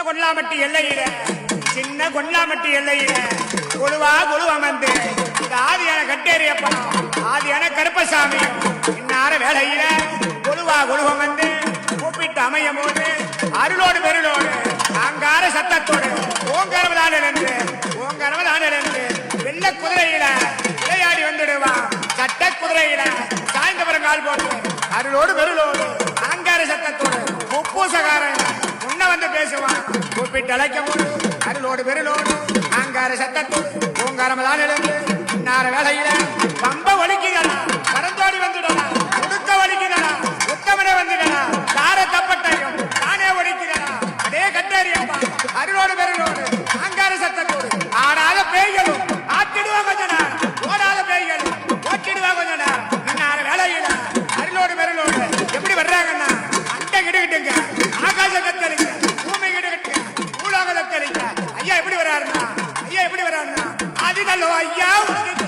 சின்ன கொல்லாமட்டி எல்லையில சின்ன கொல்லாமட்டி எல்லையில குழுவா குழு அமர்ந்து இந்த ஆதியான கட்டேரியப்பனும் ஆதியான கருப்பசாமி இன்னார வேலையில குழுவா குழு அமர்ந்து கூப்பிட்டு அமையும் போது அருளோடு பெருளோடு அங்கார சத்தத்தோடு ஓங்கரவதான் என்று ஓங்கரவதான் என்று வெள்ள குதிரையில விளையாடி வந்துடுவான். சட்ட குதிரையில சாய்ந்தவரம் கால் போட்டு அருளோடு பெருளோடு வந்து பேசுவான். கூப்பிட்டு அழைக்கவும் அருளோடு பெருளோடு அங்கார சத்தத்தோடு பூங்காரமதான் எழுந்து இன்னார வேலையில பம்ப ஒலிக்குதடா பரந்தோடி வந்துடா உடுக்க ஒலிக்குதடா உத்தமனே வந்துடா தார தப்பட்டையும் தானே ஒலிக்குதடா அதே கட்டேரியப்பா அருளோடு பெருளோடு அங்கார சத்தத்தோடு. ஆடாத பேய்களும் ஆட்டிடுவா கொஞ்ச நேரம். ஓடாத பேய்களும் ஓட்டிடுவா கொஞ்ச நேரம். இன்னார வேலையில அருளோடு பெருளோடு எப்படி வர்றாங்கன்னா அண்டை கிடுகிட்டுங்க ஆகாச கத்தரிங்க வர்றாருன்னா ஐயா எப்படி வர்றாருன்னா அது நல்லோ ஐயா உனக்கு